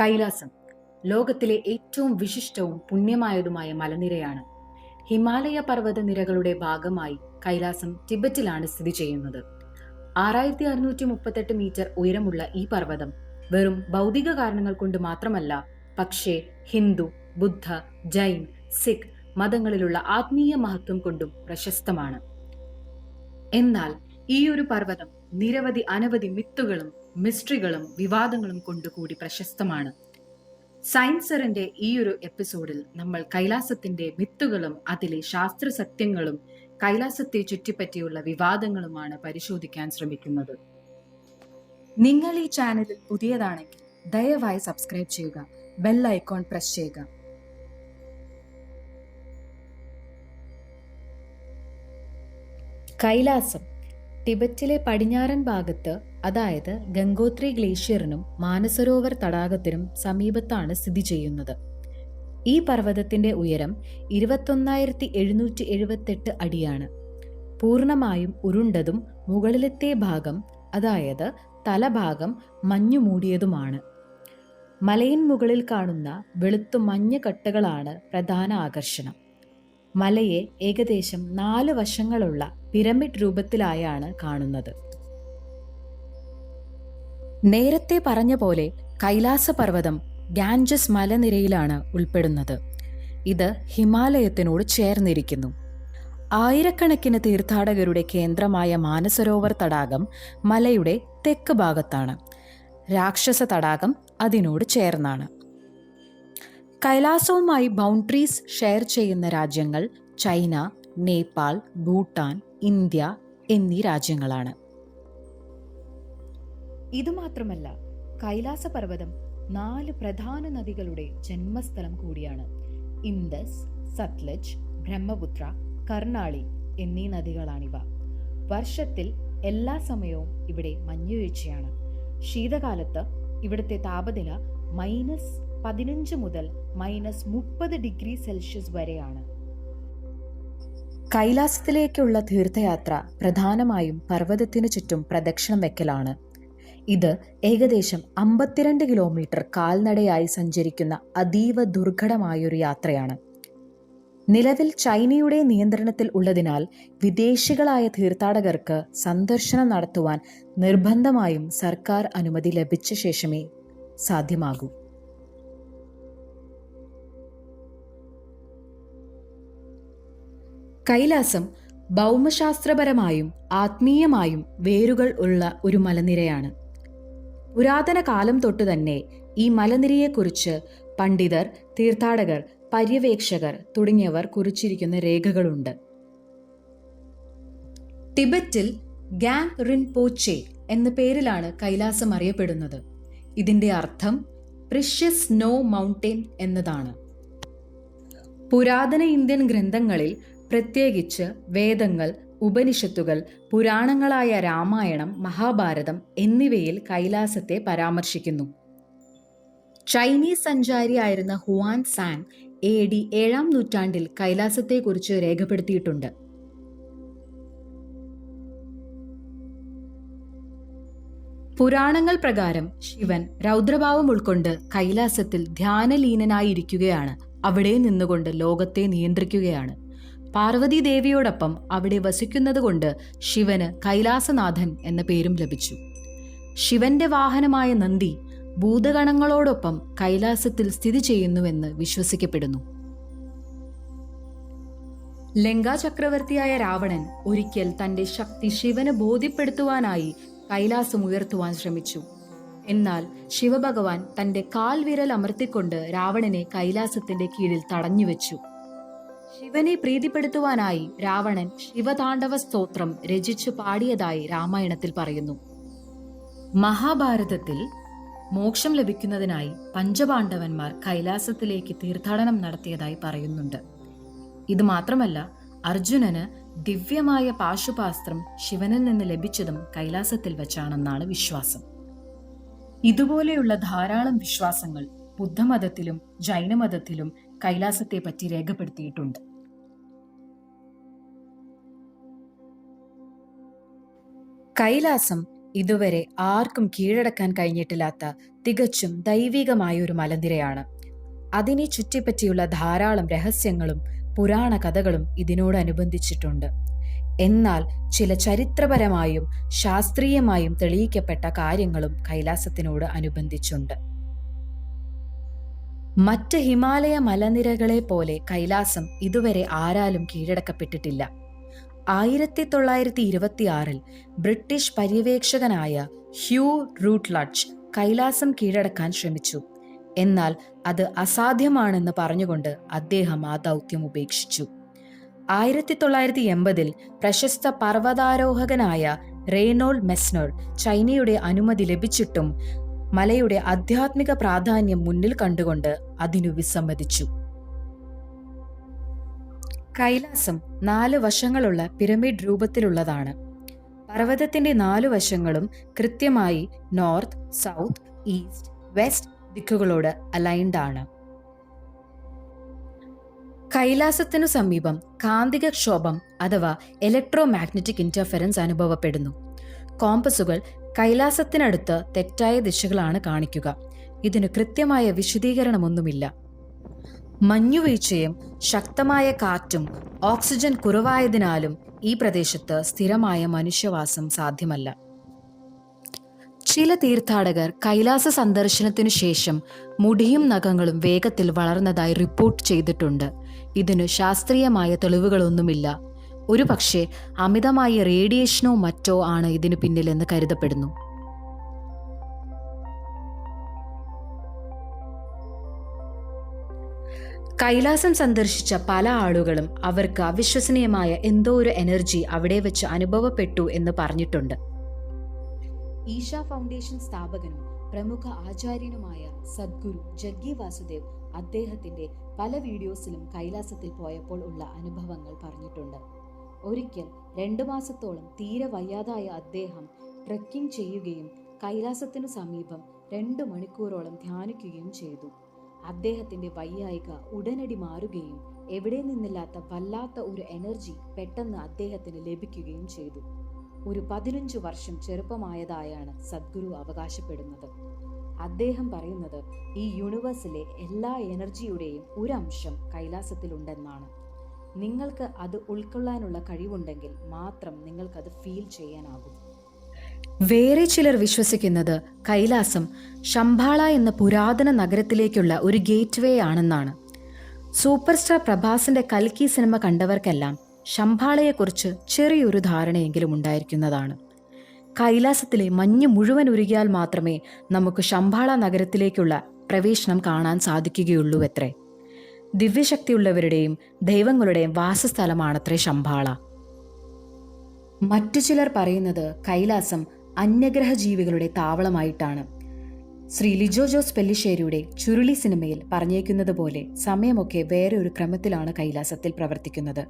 കൈലാസം ലോകത്തിലെ ഏറ്റവും വിശിഷ്ടവും പുണ്യമായതുമായ മലനിരയാണ്. ഹിമാലയ പർവത നിരകളുടെ ഭാഗമായി കൈലാസം ടിബറ്റിലാണ് സ്ഥിതി ചെയ്യുന്നത്. ആറായിരത്തി അറുന്നൂറ്റി മുപ്പത്തെട്ട് മീറ്റർ ഉയരമുള്ള ഈ പർവതം വെറും ഭൗതിക കാരണങ്ങൾ കൊണ്ട് മാത്രമല്ല പക്ഷേ ഹിന്ദു ബുദ്ധ ജൈൻ സിഖ് മതങ്ങളിലുള്ള ആത്മീയ മഹത്വം കൊണ്ടും പ്രശസ്തമാണ്. എന്നാൽ ഈ ഒരു പർവതം നിരവധി അനവധി മിത്തുകളും മിസ്റ്ററികളും വിവാദങ്ങളും കൊണ്ടുകൂടി പ്രശസ്തമാണ്. സയൻസറിന്റെ ഈ ഒരു എപ്പിസോഡിൽ നമ്മൾ കൈലാസത്തിന്റെ മിത്തുകളും അതിലെ ശാസ്ത്ര സത്യങ്ങളും കൈലാസത്തെ ചുറ്റിപ്പറ്റിയുള്ള വിവാദങ്ങളുമാണ് പരിശോധിക്കാൻ ശ്രമിക്കുന്നത്. നിങ്ങൾ ഈ ചാനലിൽ പുതിയതാണെങ്കിൽ ദയവായി സബ്സ്ക്രൈബ് ചെയ്യുക ബെൽ ഐക്കോൺ പ്രസ് ചെയ്യുക. കൈലാസം ടിബറ്റിലെ പടിഞ്ഞാറൻ ഭാഗത്ത് അതായത് ഗംഗോത്രി ഗ്ലേഷ്യറിനും മാനസരോവർ തടാകത്തിനും സമീപത്താണ് സ്ഥിതി ചെയ്യുന്നത്. ഈ പർവതത്തിന്റെ ഉയരം ഇരുപത്തൊന്നായിരത്തി എഴുന്നൂറ്റി എഴുപത്തെട്ട് അടിയാണ്. പൂർണമായും ഉരുണ്ടതും മുകളിലത്തെ ഭാഗം അതായത് തലഭാഗം മഞ്ഞു മൂടിയതുമാണ് മലയിൻ മുകളിൽ കാണുന്ന വെളുത്തു മഞ്ഞ കട്ടകളാണ് പ്രധാന ആകർഷണം. മലയെ ഏകദേശം നാല് വശങ്ങളുള്ള പിരമിഡ് രൂപത്തിലായാണ് കാണുന്നത്. നേരത്തെ പറഞ്ഞ പോലെ കൈലാസ പർവതം ഗാൻജസ് മലനിരയിലാണ് ഉൾപ്പെടുന്നത്. ഇത് ഹിമാലയത്തിനോട് ചേർന്നിരിക്കുന്നു. ആയിരക്കണക്കിന് തീർത്ഥാടകരുടെ കേന്ദ്രമായ മാനസരോവർ തടാകം മലയുടെ തെക്ക് ഭാഗത്താണ്. രാക്ഷസ തടാകം അതിനോട് ചേർന്നാണ്. കൈലാസവുമായി ബൗണ്ടറീസ് ഷെയർ ചെയ്യുന്ന രാജ്യങ്ങൾ ചൈന നേപ്പാൾ ഭൂട്ടാൻ ഇന്ത്യ എന്നീ രാജ്യങ്ങളാണ്. ഇതുമാത്രമല്ല കൈലാസ പർവതം നാല് പ്രധാന നദികളുടെ ജന്മസ്ഥലം കൂടിയാണ്. ഇൻഡസ് സത്ലജ് ബ്രഹ്മപുത്ര കർണാളി എന്നീ നദികളാണിവ. വർഷത്തിൽ എല്ലാ സമയവും ഇവിടെ മഞ്ഞുവീഴ്ചയാണ്. ശീതകാലത്ത് ഇവിടുത്തെ താപനില മൈനസ് പതിനഞ്ച് മുതൽ മൈനസ് മുപ്പത് ഡിഗ്രി സെൽഷ്യസ് വരെയാണ്. കൈലാസത്തിലേക്കുള്ള തീർത്ഥയാത്ര പ്രധാനമായും പർവതത്തിനു ചുറ്റും പ്രദക്ഷിണം വെക്കലാണ്. ഇത് ഏകദേശം അമ്പത്തിരണ്ട് കിലോമീറ്റർ കാൽനടയായി സഞ്ചരിക്കുന്ന അതീവ ദുർഘടമായൊരു യാത്രയാണ്. നിലവിൽ ചൈനയുടെ നിയന്ത്രണത്തിൽ ഉള്ളതിനാൽ വിദേശികളായ തീർത്ഥാടകർക്ക് സന്ദർശനം നടത്തുവാൻ നിർബന്ധമായും സർക്കാർ അനുമതി ലഭിച്ച ശേഷമേ സാധ്യമാകൂ. കൈലാസം ഭൗമശാസ്ത്രപരമായും ആത്മീയമായും വേരുകൾ ഉള്ള ഒരു മലനിരയാണ്. പുരാതന കാലം തൊട്ട് തന്നെ ഈ മലനിരയെക്കുറിച്ച് പണ്ഡിതർ തീർത്ഥാടകർ പര്യവേക്ഷകർ തുടങ്ങിയവർ കുറിച്ചിരിക്കുന്ന രേഖകളുണ്ട്. ടിബറ്റിൽ ഗാങ് റിൻ പോച്ചെ എന്ന പേരിലാണ് കൈലാസം അറിയപ്പെടുന്നത്. ഇതിന്റെ അർത്ഥം പ്രിഷ്യസ് സ്നോ മൗണ്ടെയിൻ എന്നതാണ്. പുരാതന ഇന്ത്യൻ ഗ്രന്ഥങ്ങളിൽ പ്രത്യേകിച്ച് വേദങ്ങൾ ഉപനിഷത്തുകൾ പുരാണങ്ങളായ രാമായണം മഹാഭാരതം എന്നിവയിൽ കൈലാസത്തെ പരാമർശിക്കുന്നു. ചൈനീസ് സഞ്ചാരിയായിരുന്ന ഹുവാൻ സാങ് എ ഡി ഏഴാം നൂറ്റാണ്ടിൽ കൈലാസത്തെക്കുറിച്ച് രേഖപ്പെടുത്തിയിട്ടുണ്ട്. പുരാണങ്ങൾ പ്രകാരം ശിവൻ രൗദ്രഭാവം ഉൾക്കൊണ്ട് കൈലാസത്തിൽ ധ്യാനലീനനായിരിക്കുകയാണ്. അവിടെ നിന്നുകൊണ്ട് ലോകത്തെ നിയന്ത്രിക്കുകയാണ്. പാർവതി ദേവിയോടൊപ്പം അവിടെ വസിക്കുന്നതുകൊണ്ട് ശിവന് കൈലാസനാഥൻ എന്ന പേരും ലഭിച്ചു. ശിവന്റെ വാഹനമായ നന്ദി ഭൂതഗണങ്ങളോടൊപ്പം കൈലാസത്തിൽ സ്ഥിതി ചെയ്യുന്നുവെന്ന് വിശ്വസിക്കപ്പെടുന്നു. ലങ്കാ ചക്രവർത്തിയായ രാവണൻ ഒരിക്കൽ തന്റെ ശക്തി ശിവന് ബോധ്യപ്പെടുത്തുവാനായി കൈലാസം ഉയർത്തുവാൻ ശ്രമിച്ചു. എന്നാൽ ശിവഭഗവാൻ തന്റെ കാൽവിരൽ അമർത്തിക്കൊണ്ട് രാവണനെ കൈലാസത്തിന്റെ കീഴിൽ തടഞ്ഞുവെച്ചു. ശിവനെ പ്രീതിപ്പെടുത്തുവാനായി രാവണൻ ശിവതാണ്ഡവ സ്തോത്രം രചിച്ചു പാടിയതായി രാമായണത്തിൽ പറയുന്നു. മഹാഭാരതത്തിൽ മോക്ഷം ലഭിക്കുന്നതിനായി പഞ്ചപാണ്ഡവന്മാർ കൈലാസത്തിലേക്ക് തീർത്ഥാടനം നടത്തിയതായി പറയുന്നുണ്ട്. ഇത് മാത്രമല്ല അർജുനന് ദിവ്യമായ പാശുപാസ്ത്രം ശിവനിൽ നിന്ന് ലഭിച്ചതും കൈലാസത്തിൽ വെച്ചാണെന്നാണ് വിശ്വാസം. ഇതുപോലെയുള്ള ധാരാളം വിശ്വാസങ്ങൾ ബുദ്ധമതത്തിലും ജൈനമതത്തിലും കൈലാസത്തെ പറ്റി രേഖപ്പെടുത്തിയിട്ടുണ്ട്. കൈലാസം ഇതുവരെ ആർക്കും കീഴടക്കാൻ കഴിഞ്ഞിട്ടില്ലാത്ത തികച്ചും ദൈവികമായ ഒരു മലനിരയാണ്. അതിനെ ചുറ്റിപ്പറ്റിയുള്ള ധാരാളം രഹസ്യങ്ങളും പുരാണ കഥകളും ഇതിനോടനുബന്ധിച്ചിട്ടുണ്ട്. എന്നാൽ ചില ചരിത്രപരമായും ശാസ്ത്രീയമായും തെളിയിക്കപ്പെട്ട കാര്യങ്ങളും കൈലാസത്തിനോട് അനുബന്ധിച്ചുണ്ട്. മറ്റ് ഹിമാലയ മലനിരകളെ പോലെ കൈലാസം ഇതുവരെ ആരാലും കീഴടക്കപ്പെട്ടിട്ടില്ല. ആയിരത്തി തൊള്ളായിരത്തി ഇരുപത്തിയാറിൽ ബ്രിട്ടീഷ് പര്യവേക്ഷകനായ ഹ്യൂ റൂട്ട്ലഡ്ജ് കൈലാസം കീഴടക്കാൻ ശ്രമിച്ചു. എന്നാൽ അത് അസാധ്യമാണെന്ന് പറഞ്ഞുകൊണ്ട് അദ്ദേഹം ആ ദൗത്യം ഉപേക്ഷിച്ചു. ആയിരത്തി തൊള്ളായിരത്തി എൺപതിൽ പ്രശസ്ത പർവതാരോഹകനായ റേനോൾ മെസ്നോൾ ചൈനയുടെ അനുമതി ലഭിച്ചിട്ടും മലയുടെ ആധ്യാത്മിക പ്രാധാന്യം മുന്നിൽ കണ്ടുകൊണ്ട് അതിനു വിസമ്മതിച്ചു. കൈലാസം നാല് വശങ്ങളുള്ള പിരമിഡ് രൂപത്തിലുള്ളതാണ്. പർവതത്തിന്റെ നാലു വശങ്ങളും കൃത്യമായി നോർത്ത് സൗത്ത് ഈസ്റ്റ് വെസ്റ്റ് ദിക്കുകളോട് അലൈൻഡ് ആണ്. കൈലാസത്തിനു സമീപം കാന്തിക ക്ഷോഭം അഥവാ ഇലക്ട്രോ മാഗ്നറ്റിക് ഇന്റർഫെറൻസ് അനുഭവപ്പെടുന്നു. കോമ്പസുകൾ കൈലാസത്തിനടുത്ത് തെറ്റായ ദിശകളാണ് കാണിക്കുക. ഇതിന് കൃത്യമായ വിശദീകരണമൊന്നുമില്ല. മഞ്ഞുവീഴ്ചയും ശക്തമായ കാറ്റും ഓക്സിജൻ കുറവായതിനാലും ഈ പ്രദേശത്ത് സ്ഥിരമായ മനുഷ്യവാസം സാധ്യമല്ല. ചില തീർത്ഥാടകർ കൈലാസ സന്ദർശനത്തിനു ശേഷം മുടിയും നഖങ്ങളും വേഗത്തിൽ വളർന്നതായി റിപ്പോർട്ട് ചെയ്തിട്ടുണ്ട്. ഇതിനു ശാസ്ത്രീയമായ തെളിവുകളൊന്നുമില്ല. ഒരു പക്ഷേ അമിതമായ റേഡിയേഷനോ മറ്റോ ആണ് ഇതിനു പിന്നിലെന്ന് കരുതപ്പെടുന്നു. കൈലാസം സന്ദർശിച്ച പല ആളുകളും അവർക്ക് അവിശ്വസനീയമായ എന്തോ ഒരു എനർജി അവിടെ വെച്ച് അനുഭവപ്പെട്ടു എന്ന് പറഞ്ഞിട്ടുണ്ട്. ഈശ ഫൗണ്ടേഷൻ സ്ഥാപകനും പ്രമുഖ ആചാര്യനുമായ സദ്ഗുരു ജഗ്ഗി വാസുദേവ് അദ്ദേഹത്തിന്റെ പല വീഡിയോസിലും കൈലാസത്തിൽ പോയപ്പോൾ ഉള്ള അനുഭവങ്ങൾ പറഞ്ഞിട്ടുണ്ട്. ഒരിക്കൽ രണ്ടു മാസത്തോളം തീരെ വയ്യാതായ അദ്ദേഹം ട്രക്കിംഗ് ചെയ്യുകയും കൈലാസത്തിനു സമീപം രണ്ടു മണിക്കൂറോളം ധ്യാനിക്കുകയും ചെയ്തു. അദ്ദേഹത്തിന്റെ വയ്യായിക ഉടനടി മാറുകയും എവിടെ നിന്നില്ലാത്ത വല്ലാത്ത ഒരു എനർജി പെട്ടെന്ന് അദ്ദേഹത്തിന് ലഭിക്കുകയും ചെയ്തു. ഒരു പതിനഞ്ചു വർഷം ചെറുപ്പമായതായാണ് സദ്ഗുരു അവകാശപ്പെടുന്നത്. അദ്ദേഹം പറയുന്നത് ഈ യൂണിവേഴ്സിലെ എല്ലാ എനർജിയുടെയും ഒരു അംശം കൈലാസത്തിലുണ്ടെന്നാണ്. നിങ്ങൾക്ക് അത് ഉൾക്കൊള്ളാനുള്ള കഴിവുണ്ടെങ്കിൽ മാത്രം നിങ്ങൾക്കത് ഫീൽ ചെയ്യാനാകും. വേറെ ചിലർ വിശ്വസിക്കുന്നത് കൈലാസം ശംഭാള എന്ന പുരാതന നഗരത്തിലേക്കുള്ള ഒരു ഗേറ്റ് വേ ആണെന്നാണ്. സൂപ്പർ സ്റ്റാർ പ്രഭാസിന്റെ കൽക്കി സിനിമ കണ്ടവർക്കെല്ലാം ശംഭാളയെക്കുറിച്ച് ചെറിയൊരു ധാരണയെങ്കിലും ഉണ്ടായിരിക്കുന്നതാണ്. കൈലാസത്തിലെ മഞ്ഞ് മുഴുവൻ ഉരുകിയാൽ മാത്രമേ നമുക്ക് ശംഭാള നഗരത്തിലേക്കുള്ള പ്രവേശനം കാണാൻ സാധിക്കുകയുള്ളൂ എത്രേ ദിവ്യശക്തിയുള്ളവരുടെയും ദൈവങ്ങളുടെയും വാസസ്ഥലമാണത്രേ ശംഭാള. മറ്റു ചിലർ പറയുന്നത് കൈലാസം അന്യഗ്രഹ ജീവികളുടെ താവളമായിട്ടാണ്. ശ്രീ ലിജോ ജോസ് പെല്ലിശ്ശേരിയുടെ ചുരുളി സിനിമയിൽ പറഞ്ഞേക്കുന്നത് പോലെ സമയമൊക്കെ വേറെ ഒരു ക്രമത്തിലാണ് കൈലാസത്തിൽ പ്രവർത്തിക്കുന്നത്.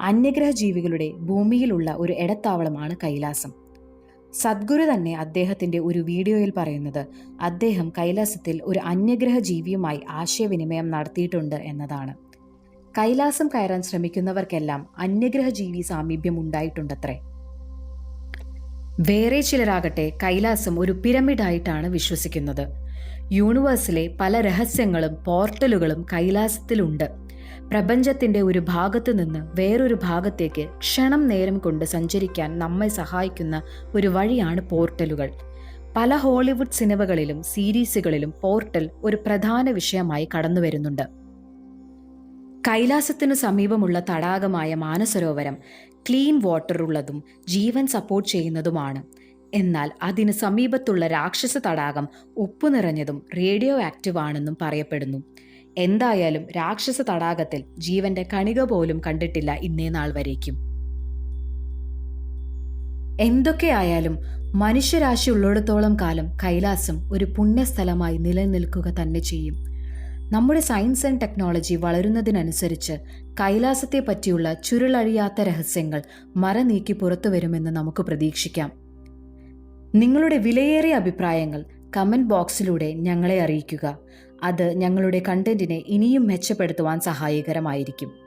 അന്യഗ്രഹ ജീവികളുടെ ഭൂമിയിലുള്ള ഒരു ഇടത്താവളമാണ് കൈലാസം. സദ്ഗുരു തന്നെ അദ്ദേഹത്തിന്റെ ഒരു വീഡിയോയിൽ പറയുന്നത് അദ്ദേഹം കൈലാസത്തിൽ ഒരു അന്യഗ്രഹ ജീവിയുമായി ആശയവിനിമയം നടത്തിയിട്ടുണ്ട് എന്നതാണ്. കൈലാസം കയറാൻ ശ്രമിക്കുന്നവർക്കെല്ലാം അന്യഗ്രഹ ജീവി സാമീപ്യം ഉണ്ടായിട്ടുണ്ടത്രേ. വേറെ ചിലരാകട്ടെ കൈലാസം ഒരു പിരമിഡായിട്ടാണ് വിശ്വസിക്കുന്നത്. യൂണിവേഴ്സിലെ പല രഹസ്യങ്ങളും പോർട്ടലുകളും കൈലാസത്തിലുണ്ട്. പ്രപഞ്ചത്തിന്റെ ഒരു ഭാഗത്തു നിന്ന് വേറൊരു ഭാഗത്തേക്ക് ക്ഷണം നേരം കൊണ്ട് സഞ്ചരിക്കാൻ നമ്മെ സഹായിക്കുന്ന ഒരു വഴിയാണ് പോർട്ടലുകൾ. പല ഹോളിവുഡ് സിനിമകളിലും സീരീസുകളിലും പോർട്ടൽ ഒരു പ്രധാന വിഷയമായി കടന്നു വരുന്നുണ്ട്. കൈലാസത്തിനു സമീപമുള്ള തടാകമായ മാനസരോവരം ക്ലീൻ വാട്ടർ ഉള്ളതും ജീവൻ സപ്പോർട്ട് ചെയ്യുന്നതുമാണ്. എന്നാൽ അതിന് സമീപത്തുള്ള രാക്ഷസ തടാകം ഉപ്പു നിറഞ്ഞതും റേഡിയോ ആക്റ്റീവ് ആണെന്നും പറയപ്പെടുന്നു. എന്തായാലും രാക്ഷസ തടാകത്തിൽ ജീവന്റെ കണിക പോലും കണ്ടിട്ടില്ല ഇന്നേ നാൾ വരേക്കും. എന്തൊക്കെയായാലും മനുഷ്യരാശി ഉള്ളിടത്തോളം കാലം കൈലാസം ഒരു പുണ്യസ്ഥലമായി നിലനിൽക്കുക തന്നെ ചെയ്യും. നമ്മുടെ സയൻസ് ആൻഡ് ടെക്നോളജി വളരുന്നതിനനുസരിച്ച് കൈലാസത്തെ പറ്റിയുള്ള ചുരുളഴിയാത്ത രഹസ്യങ്ങൾ മറ നീക്കി പുറത്തു വരുമെന്ന് നമുക്ക് പ്രതീക്ഷിക്കാം. നിങ്ങളുടെ വിലയേറിയ അഭിപ്രായങ്ങൾ കമന്റ് ബോക്സിലൂടെ ഞങ്ങളെ അറിയിക്കുക. അത് ഞങ്ങളുടെ കണ്ടന്റിനെ ഇനിയും മെച്ചപ്പെടുത്തുവാൻ സഹായകരമായിരിക്കും.